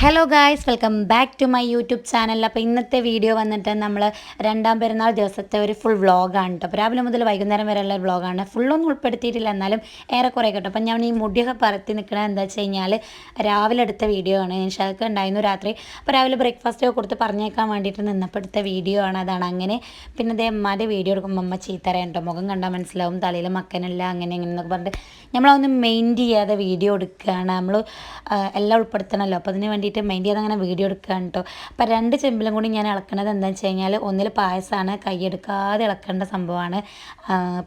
Hello guys welcome back to my YouTube channel അപ്പോൾ ഇന്നത്തെ video വന്നിട്ട് നമ്മൾ രണ്ടാം പെരുന്നാൾ ദിവസത്തെ ഒരു ഫുൾ വ്ളോഗാണ് കേട്ടോ അപ്പോൾ രാവിലെ മുതൽ വൈകുന്നേരം വരെയുള്ള ഒരു വ്ളോഗാണ് ഫുള്ളൊന്നും ഉൾപ്പെടുത്തിയിട്ടില്ല എന്നാലും ഏറെക്കുറെ കേട്ടോ. അപ്പോൾ ഞാൻ ഈ മുടിയൊക്കെ പറത്തി നിൽക്കണത് എന്താ വെച്ച് കഴിഞ്ഞാൽ രാവിലെ എടുത്ത വീഡിയോ ആണ്. ഷാക്ക് ഉണ്ടായിരുന്നു രാത്രി. അപ്പോൾ രാവിലെ ബ്രേക്ക്ഫാസ്റ്റ് കൊടുത്ത് പറഞ്ഞേക്കാൻ വേണ്ടിയിട്ട് നിന്നപ്പോൾ എടുത്ത വീഡിയോ ആണ്. അതാണ് അങ്ങനെ. പിന്നെ അതേ അമ്മാതെ വീഡിയോ എടുക്കുമ്പോൾ അമ്മ ചീത്തറയാണ് കേട്ടോ മുഖം കണ്ടാൽ മനസ്സിലാവും. തലയിൽ മക്കനല്ല അങ്ങനെ ഇങ്ങനെ എന്നൊക്കെ പറഞ്ഞിട്ട് നമ്മളതൊന്നും മെയിൻ ചെയ്യാതെ വീഡിയോ എടുക്കുകയാണ് നമ്മൾ എല്ലാം ഉൾപ്പെടുത്തണമല്ലോ അപ്പോൾ അതിന് വേണ്ടിയിട്ട് മെയിൻ ചെയ്യാതെ അങ്ങനെ വീഡിയോ എടുക്കുകയാണ് കേട്ടോ അപ്പോൾ രണ്ട് ചെമ്പിലും കൂടി ഞാൻ ഇളക്കുന്നത് എന്താണെന്ന് വെച്ച് കഴിഞ്ഞാൽ ഒന്നിൽ പായസമാണ് കൈയെടുക്കാതെ ഇളക്കേണ്ട സംഭവമാണ്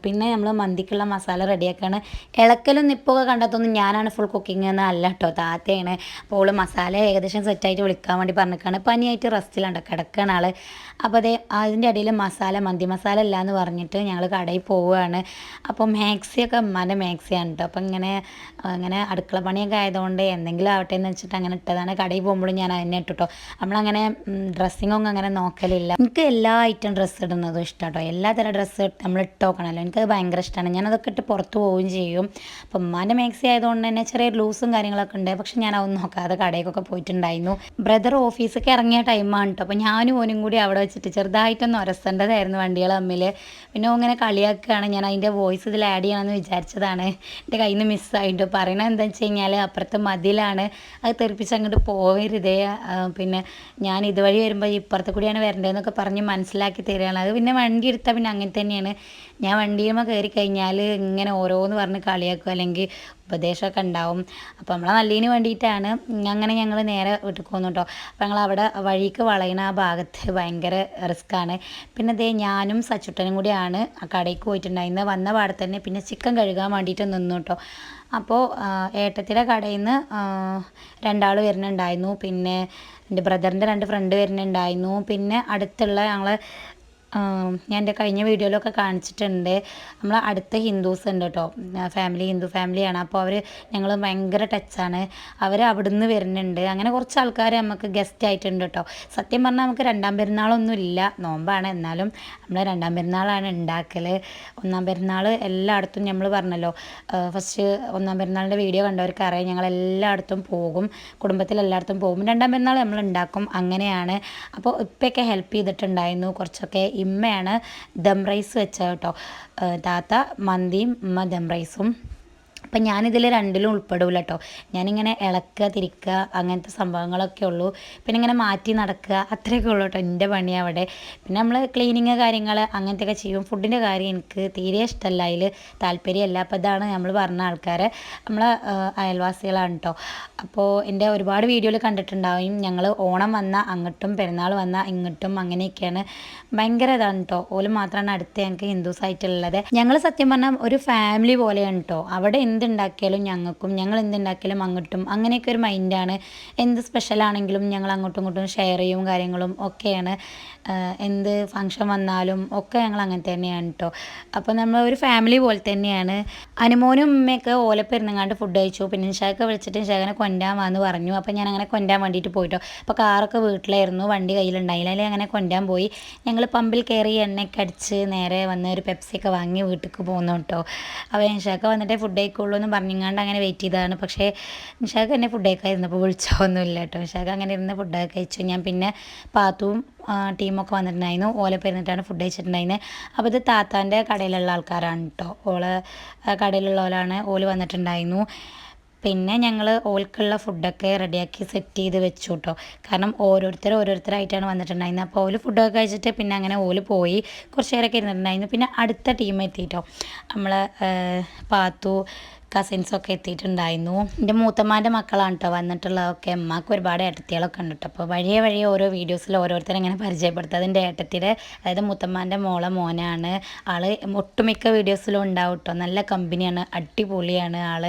പിന്നെ നമ്മൾ മന്തിക്കുള്ള മസാല റെഡിയാക്കുകയാണ് ഇളക്കലും നിപ്പൊക്കെ കണ്ടെത്തൊന്നും ഞാനാണ് ഫുൾ കുക്കിംഗ് എന്ന് അല്ല കേട്ടോ താത്തയാണ്. അപ്പോൾ ഓൾ മസാല ഏകദേശം സെറ്റായിട്ട് വിളിക്കാൻ വേണ്ടി പറഞ്ഞിരിക്കുകയാണ് പനിയായിട്ട് റെസ്റ്റിലുണ്ട് കിടക്കുകയാണ് ആൾ അപ്പോൾ അതേ അതിന്റെ ഇടയിൽ മസാല മന്തി മസാല ഇല്ല എന്ന് പറഞ്ഞിട്ട് ഞങ്ങൾ കടയിൽ പോവുകയാണ് അപ്പോൾ മാക്സിയൊക്കെ ഉമ്മാന്റെ മാക്സിയാണ് കേട്ടോ അപ്പോൾ ഇങ്ങനെ ഇങ്ങനെ അടുക്കള പണിയൊക്കെ ആയതുകൊണ്ട് എന്തെങ്കിലും ആവട്ടെ എന്ന് വെച്ചിട്ട് അങ്ങനെ ഇട്ടതാണ്. കടയിൽ പോകുമ്പോഴും ഞാൻ അതിനെ ഇട്ടു കേട്ടോ നമ്മളങ്ങനെ ഡ്രസ്സിങ്ങൊന്നും അങ്ങനെ നോക്കലില്ല. എനിക്ക് എല്ലാ ഐറ്റം ഡ്രസ്സ് ഇടുന്നതും ഇഷ്ടം കേട്ടോ എല്ലാ തരം ഡ്രസ്സ് നമ്മൾ ഇട്ട് നോക്കണമല്ലോ. എനിക്കത് ഭയങ്കര ഇഷ്ടമാണ് ഞാനതൊക്കെ ഇട്ട് പുറത്ത് പോവുകയും ചെയ്യും. അപ്പം ഉമ്മാന്റെ മാക്സി ആയതുകൊണ്ട് തന്നെ ചെറിയ ലൂസും കാര്യങ്ങളൊക്കെ ഉണ്ട്. പക്ഷെ ഞാൻ അതൊന്നും നോക്കാതെ കടയിലൊക്കെ പോയിട്ടുണ്ടായിരുന്നു. ബ്രദർ ഓഫീസൊക്കെ ഇറങ്ങിയ ടൈമാണ് കേട്ടോ അപ്പോൾ ഞാനും ഓനും കൂടി അവിടെ വെച്ചിട്ട് ചെറുതായിട്ടൊന്ന് ഉരസേണ്ടതായിരുന്നു വണ്ടികൾ തമ്മിൽ പിന്നെ ഇങ്ങനെ കളിയാക്കുകയാണ്. ഞാൻ അതിന്റെ വോയിസ് ഇതിൽ ആഡ് ചെയ്യണമെന്ന് വിചാരിച്ചതാണ്. എന്റെ കയ്യിൽ നിന്ന് മിസ്സായിട്ടോ പറയണത് എന്താ വെച്ച് കഴിഞ്ഞാൽ അപ്പുറത്തെ മതിലാണ്. അത് തെറിപ്പിച്ച് അങ്ങോട്ട് ആ, പിന്നെ ഞാൻ ഇതുവഴി വരുമ്പോൾ ഇപ്പുറത്തെ കൂടിയാണ് വരേണ്ടതെന്നൊക്കെ പറഞ്ഞ് മനസ്സിലാക്കി തരികയാണ് അത് പിന്നെ വണ്ടി എടുത്താൽ പിന്നെ അങ്ങനെ തന്നെയാണ്. ഞാൻ വണ്ടിയുമ്പോൾ കയറി കഴിഞ്ഞാൽ ഇങ്ങനെ ഓരോന്ന് പറഞ്ഞ് കളിയാക്കും അല്ലെങ്കിൽ ഉപദേശമൊക്കെ ഉണ്ടാവും. അപ്പോൾ നമ്മളെ നല്ലതിന് വേണ്ടിയിട്ടാണ് അങ്ങനെ ഞങ്ങൾ നേരെ വീട്ടിൽ പോകുന്നു കേട്ടോ അപ്പോൾ ഞങ്ങൾ അവിടെ വഴിക്ക് വളയണ ആ ഭാഗത്ത് ഭയങ്കര റിസ്ക്കാണ്. പിന്നെ അതേ ഞാനും സച്ചുട്ടനും കൂടിയാണ് ആ കടയ്ക്ക് പോയിട്ടുണ്ടായിരുന്നത് വന്ന പാടെ തന്നെ പിന്നെ ചിക്കൻ കഴുകാൻ വേണ്ടിയിട്ട് നിന്നു കേട്ടോ അപ്പോൾ ഏട്ടത്തിയുടെ കടയിൽ നിന്ന് രണ്ടാൾ വരുന്നുണ്ടായിരുന്നു പിന്നെ എന്റെ ബ്രദറിന്റെ രണ്ട് ഫ്രണ്ട് വരുന്നുണ്ടായിരുന്നു. പിന്നെ അടുത്തുള്ള ഞങ്ങൾ ഞാൻ എന്റെ കഴിഞ്ഞ വീഡിയോയിലൊക്കെ കാണിച്ചിട്ടുണ്ട്. നമ്മൾ അടുത്ത ഹിന്ദുസ് ഉണ്ട് കേട്ടോ. ഫാമിലി ഹിന്ദു ഫാമിലിയാണ് അപ്പോൾ അവർ ഞങ്ങൾ ഭയങ്കര ടച്ചാണ് അവർ അവിടുന്ന് വരുന്നുണ്ട്. അങ്ങനെ കുറച്ച് ആൾക്കാർ നമുക്ക് ഗസ്റ്റ് ആയിട്ടുണ്ട് കേട്ടോ. സത്യം പറഞ്ഞാൽ നമുക്ക് രണ്ടാം പെരുന്നാളൊന്നും ഇല്ല. നോമ്പാണ്. എന്നാലും നമ്മൾ രണ്ടാം പെരുന്നാളാണ് ഉണ്ടാക്കൽ ഒന്നാം പെരുന്നാൾ എല്ലായിടത്തും നമ്മൾ പറഞ്ഞല്ലോ ഫസ്റ്റ് ഒന്നാം പെരുന്നാളിന്റെ വീഡിയോ കണ്ടവർക്ക് അറിയാം. ഞങ്ങൾ എല്ലായിടത്തും പോകും. കുടുംബത്തിൽ എല്ലായിടത്തും പോകും. രണ്ടാം പെരുന്നാൾ നമ്മൾ ഉണ്ടാക്കും അങ്ങനെയാണ്. അപ്പോൾ ഇപ്പോഴൊക്കെ ഹെൽപ്പ് ചെയ്തിട്ടുണ്ടായിരുന്നു. കുറച്ചൊക്കെ ഇമ്മയാണ് ദം റൈസ് വെച്ചത് കേട്ടോ. താത്ത മന്തിയും ഉമ്മ ദം റൈസും അപ്പം ഞാനിതിൽ രണ്ടിലും ഉൾപ്പെടില്ല കേട്ടോ ഞാനിങ്ങനെ ഇളക്കുക തിരിക്കുക അങ്ങനത്തെ സംഭവങ്ങളൊക്കെ ഉള്ളൂ. പിന്നെ ഇങ്ങനെ മാറ്റി നടക്കുക അത്രയൊക്കെ ഉള്ളൂ കേട്ടോ എന്റെ പണി അവിടെ. പിന്നെ നമ്മൾ ക്ലീനിങ് കാര്യങ്ങൾ അങ്ങനത്തെയൊക്കെ ചെയ്യും. ഫുഡിന്റെ കാര്യം എനിക്ക് തീരെ ഇഷ്ടമല്ല അതിൽ താല്പര്യമല്ല അപ്പോൾ ഇതാണ് നമ്മൾ പറഞ്ഞ ആൾക്കാരെ. നമ്മൾ അയൽവാസികളാണ് കേട്ടോ അപ്പോൾ എന്റെ ഒരുപാട് വീഡിയോയിൽ കണ്ടിട്ടുണ്ടാവും. ഞങ്ങൾ ഓണം വന്നാൽ അങ്ങോട്ടും പെരുന്നാൾ വന്നാൽ ഇങ്ങോട്ടും അങ്ങനെയൊക്കെയാണ്. ഭയങ്കര ഇതാണ് കേട്ടോ ഓൽ മാത്രമാണ് അടുത്ത് ഞങ്ങൾക്ക് ഹിന്ദുസ് ആയിട്ടുള്ളത്. ഞങ്ങൾ സത്യം പറഞ്ഞാൽ ഒരു ഫാമിലി പോലെയാണ് കേട്ടോ അവിടെ എന്തുണ്ടാക്കിയാലും ഞങ്ങൾക്കും ഞങ്ങൾ എന്തുണ്ടാക്കിയാലും അങ്ങോട്ടും. അങ്ങനെയൊക്കെ ഒരു മൈൻഡാണ് എന്ത് സ്പെഷ്യലാണെങ്കിലും ഞങ്ങൾ അങ്ങോട്ടും ഇങ്ങോട്ടും ഷെയർ ചെയ്യും കാര്യങ്ങളും ഒക്കെയാണ്. എന്ത് ഫങ്ഷൻ വന്നാലും ഒക്കെ ഞങ്ങൾ അങ്ങനെ തന്നെയാണ് കേട്ടോ അപ്പോൾ നമ്മൾ ഒരു ഫാമിലി പോലെ തന്നെയാണ്. അനുമോനും ഉമ്മയൊക്കെ ഓലപ്പെരുന്നങ്ങാണ്ട് ഫുഡ് കഴിച്ചു. പിന്നെ നിഷാക്കെ വിളിച്ചിട്ട് നിഷാഖനെ കൊണ്ടാൻ വന്ന് പറഞ്ഞു. അപ്പോൾ ഞാൻ അങ്ങനെ കൊണ്ടാൻ വേണ്ടിയിട്ട് പോയിട്ടോ. അപ്പോൾ കാറൊക്കെ വീട്ടിലായിരുന്നു. വണ്ടി കയ്യിലുണ്ടായില്ല. അല്ലെങ്കിൽ അങ്ങനെ കൊണ്ടാൻ പോയി. ഞങ്ങൾ പമ്പിൽ കയറി എണ്ണയൊക്കെ അടിച്ച് നേരെ വന്ന് ഒരു പെപ്സിയൊക്കെ വാങ്ങി വീട്ടിലേക്ക് പോകുന്നു കേട്ടോ അപ്പോൾ നിഷാക്ക് വന്നിട്ടേ ഫുഡ് കഴിക്കുള്ളൂ. എന്ന് പറഞ്ഞിങ്ങാണ്ട് അങ്ങനെ വെയിറ്റ് ചെയ്തതാണ്. പക്ഷേ നിഷാക്ക് എന്നെ ഫുഡ് കഴിക്കാതിരുന്നപ്പോൾ വിളിച്ചൊന്നുമില്ല കേട്ടോ. നിഷാക്ക് അങ്ങനെ ഇരുന്ന് ഫുഡൊക്കെ കഴിച്ചു. ഞാൻ പിന്നെ പാത്തുവും ആ, ടീമൊക്കെ വന്നിട്ടുണ്ടായിരുന്നു. ഓല പെരുന്നിട്ടാണ് ഫുഡ് കഴിച്ചിട്ടുണ്ടായിരുന്നത് അപ്പോൾ ഇത് താത്താന്റെ കടയിലുള്ള ആൾക്കാരാണ് കേട്ടോ. ഓൾ കടയിലുള്ള കടയിലുള്ളവരാണ്. ഓൽ വന്നിട്ടുണ്ടായിരുന്നു. പിന്നെ ഞങ്ങൾ ഓൾക്കുള്ള ഫുഡൊക്കെ റെഡിയാക്കി സെറ്റ് ചെയ്ത് വെച്ചു കേട്ടോ. കാരണം ഓരോരുത്തർ ഓരോരുത്തരായിട്ടാണ് വന്നിട്ടുണ്ടായിരുന്നത് അപ്പോൾ ഓൽ ഫുഡൊക്കെ കഴിച്ചിട്ട് പിന്നെ അങ്ങനെ ഓൽ പോയി. കുറച്ച് നേരമൊക്കെ ഇരുന്നിട്ടുണ്ടായിരുന്നു. പിന്നെ അടുത്ത ടീം എത്തിയിട്ടോ നമ്മൾ പാത്തു കസിൻസൊക്കെ എത്തിയിട്ടുണ്ടായിരുന്നു. എന്റെ മൂത്തമ്മാന്റെ മക്കളാണ് കേട്ടോ വന്നിട്ടുള്ളതൊക്കെ അമ്മയ്ക്ക് ഒരുപാട് ഏട്ടത്തികളൊക്കെ ഉണ്ട് കേട്ടോ അപ്പോൾ വഴിയെ വഴിയെ ഓരോ വീഡിയോസിൽ ഓരോരുത്തരെ ഇങ്ങനെ പരിചയപ്പെടുത്തുക അതിന്റെ ഏട്ടത്തിയുടെ അതായത് മുത്തമ്മാന്റെ മോളെ മോനാണ്. ആൾ ഒട്ടുമിക്ക വീഡിയോസിലും ഉണ്ടാവും കേട്ടോ നല്ല കമ്പനിയാണ് അടിപൊളിയാണ് ആൾ.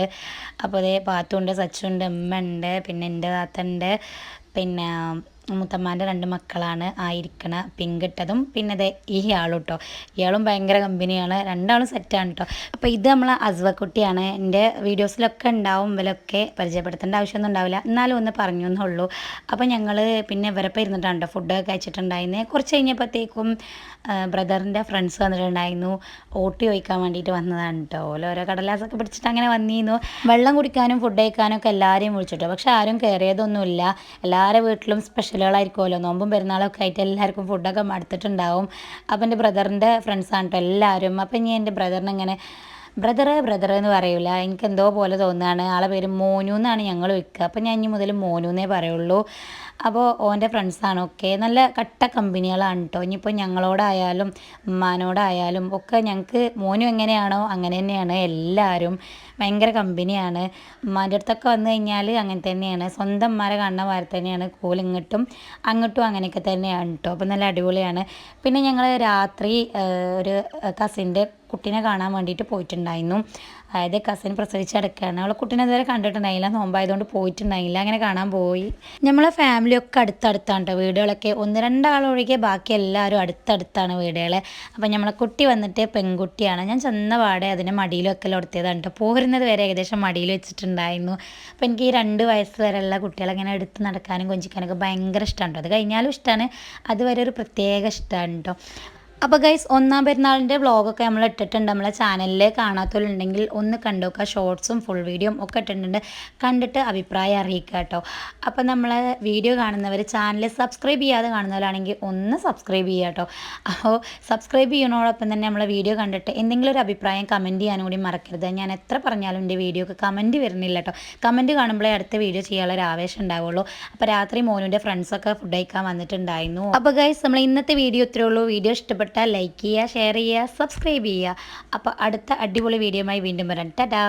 അപ്പോൾ അതേ പാത്തുണ്ട് സച്ചുണ്ട് ഉമ്മ ഉണ്ട് പിന്നെ എന്റെ താത്തന്റെ പിന്നെ മുത്തമ്മാന്റെ രണ്ട് മക്കളാണ്. ആയിരിക്കണ പിങ്ക് ഇട്ടതും പിന്നെ ഈ ആളും കേട്ടോ ഇയാളും ഭയങ്കര കമ്പനിയാണ്. രണ്ടാളും സെറ്റാണ് കേട്ടോ അപ്പോൾ ഇത് നമ്മളെ അസ്വക്കുട്ടിയാണ്. എന്റെ വീഡിയോസിലൊക്കെ ഉണ്ടാവും ഇവരൊക്കെ പരിചയപ്പെടുത്തേണ്ട ആവശ്യമൊന്നും ഉണ്ടാവില്ല. എന്നാലും ഒന്ന് പറഞ്ഞു എന്നുള്ളൂ. അപ്പോൾ ഞങ്ങൾ പിന്നെ ഇവരപ്പം ഇരുന്നിട്ടാണ് കേട്ടോ ഫുഡൊക്കെ കഴിച്ചിട്ടുണ്ടായിരുന്നത് കുറച്ച് കഴിഞ്ഞപ്പോഴത്തേക്കും ബ്രദറിന്റെ ഫ്രണ്ട്സ് വന്നിട്ടുണ്ടായിരുന്നു. ഓട്ടി ചോദിക്കാൻ വേണ്ടിയിട്ട് വന്നതാണ് കേട്ടോ ഓരോ ഓരോ കടലാസൊക്കെ പിടിച്ചിട്ട് അങ്ങനെ വന്നിരുന്നു. വെള്ളം കുടിക്കാനും ഫുഡ് കഴിക്കാനും ഒക്കെ എല്ലാവരെയും വിളിച്ചിട്ടോ. പക്ഷെ ആരും കയറിയതൊന്നുമില്ല എല്ലാവരുടെ വീട്ടിലും സ്പെഷ്യലുകളായിരിക്കുമല്ലോ. നോമ്പും പെരുന്നാളൊക്കെ ആയിട്ട് എല്ലാവർക്കും ഫുഡൊക്കെ മടുത്തിട്ടുണ്ടാവും. അപ്പം എന്റെ ബ്രദറിന്റെ ഫ്രണ്ട്സാണ് കേട്ടോ എല്ലാവരും. അപ്പം ഇനി എന്റെ ബ്രദറിനെ ഇങ്ങനെ ബ്രദർ എന്ന് പറയൂല. എനിക്ക് എന്തോ പോലെ തോന്നുകയാണ് ആളെ പേര് മോനു എന്നാണ് ഞങ്ങൾ വെക്കുക അപ്പം ഞാൻ ഇനി മുതൽ മോനു എന്നേ പറയുള്ളൂ. അപ്പോൾ ഓന്റെ ഫ്രണ്ട്സാണ് ഒക്കെ നല്ല കട്ട കമ്പനികളാണ് കേട്ടോ ഇനിയിപ്പോൾ ഞങ്ങളോടായാലും ഉമ്മാനോടായാലും ഒക്കെ ഞങ്ങൾക്ക് മോനു എങ്ങനെയാണോ അങ്ങനെ തന്നെയാണ്. എല്ലാവരും ഭയങ്കര കമ്പനിയാണ് ഉമ്മാന്റെ അടുത്തൊക്കെ വന്നു കഴിഞ്ഞാൽ അങ്ങനെ തന്നെയാണ്. സ്വന്തം ഉമ്മാരെ കാണുന്ന മാതിരി തന്നെയാണ്. കൂൾ അങ്ങോട്ടും അങ്ങനെയൊക്കെ തന്നെയാണ് കേട്ടോ അപ്പോൾ നല്ല അടിപൊളിയാണ്. പിന്നെ ഞങ്ങൾ രാത്രി ഒരു കസിന്റെ കുട്ടീനെ കാണാൻ വേണ്ടിയിട്ട് പോയിട്ടുണ്ടായിരുന്നു. അതായത് കസിൻ പ്രസവിച്ച് കിടക്കുകയാണ്. അവളെ കുട്ടീനെ ഇതുവരെ കണ്ടിട്ടുണ്ടായില്ല. നോമ്പായതുകൊണ്ട് പോയിട്ടുണ്ടായില്ല. അങ്ങനെ കാണാൻ പോയി. നമ്മളെ ഫാമിലിയൊക്കെ അടുത്തടുത്താണ് കേട്ടോ വീടുകളൊക്കെ. ഒന്ന് രണ്ടാളൊഴികെ ബാക്കി എല്ലാവരും അടുത്തടുത്താണ് വീടുകൾ അപ്പം നമ്മളെ കുട്ടി വന്നിട്ട് പെൺകുട്ടിയാണ്. ഞാൻ ചെന്ന പാടെ അതിനെ മടിയിലൊക്കെ കൊടുത്തതാണ് കേട്ടോ പോരുന്നത് വരെ ഏകദേശം മടിയിൽ വെച്ചിട്ടുണ്ടായിരുന്നു. അപ്പം എനിക്ക് ഈ രണ്ട് വയസ്സ് വരെയുള്ള കുട്ടികളെ ഇങ്ങനെ എടുത്ത് നടക്കാനും കൊഞ്ചിക്കാനൊക്കെ ഭയങ്കര ഇഷ്ടമാണ് കേട്ടോ അത് കഴിഞ്ഞാലും ഇഷ്ടമാണ് അതുവരെ ഒരു പ്രത്യേക ഇഷ്ടമാണ് കേട്ടോ അപ്പോൾ ഗൈസ് ഒന്നാം പെരുന്നാളിന്റെ വ്ളോഗൊക്കെ നമ്മൾ ഇട്ടിട്ടുണ്ട്. നമ്മളെ ചാനലിൽ കാണാത്തവരുണ്ടെങ്കിൽ ഒന്ന് കണ്ടു നോക്കുക ഷോർട്സും ഫുൾ വീഡിയോയും ഒക്കെ ഇട്ടിട്ടുണ്ട്. കണ്ടിട്ട് അഭിപ്രായം അറിയിക്കുക കേട്ടോ. അപ്പോൾ നമ്മളെ വീഡിയോ കാണുന്നവർ ചാനൽ സബ്സ്ക്രൈബ് ചെയ്യാതെ കാണുന്നവരാണെങ്കിൽ ഒന്ന് സബ്സ്ക്രൈബ് ചെയ്യുക കേട്ടോ. അപ്പോൾ സബ്സ്ക്രൈബ് ചെയ്യുന്നതോടൊപ്പം തന്നെ നമ്മളെ വീഡിയോ കണ്ടിട്ട് എന്തെങ്കിലും ഒരു അഭിപ്രായം കമന്റ് ചെയ്യാനും കൂടി മറക്കരുത്. ഞാൻ എത്ര പറഞ്ഞാലും എന്റെ വീഡിയോക്ക് കമന്റ് വരുന്നില്ല കേട്ടോ. കമന്റ് കാണുമ്പോഴേ അടുത്ത വീഡിയോ ചെയ്യാനുള്ള ഒരു ആവേശം ഉണ്ടാവുള്ളൂ. അപ്പോൾ രാത്രി മോനുന്റെ ഫ്രണ്ട്സൊക്കെ ഫുഡ് കഴിക്കാൻ വന്നിട്ടുണ്ടായിരുന്നു. അപ്പോൾ ഗൈസ് നമ്മൾ ഇന്നത്തെ വീഡിയോ ഇത്രേ ഉള്ളൂ. വീഡിയോ ഇഷ്ടപ്പെട്ടാൽ ലൈക്ക് ചെയ്യുക ഷെയർ ചെയ്യുക സബ്സ്ക്രൈബ് ചെയ്യുക. അപ്പോൾ അടുത്ത അടിപൊളി വീഡിയോയുമായി വീണ്ടും വരാം. ടാറ്റാ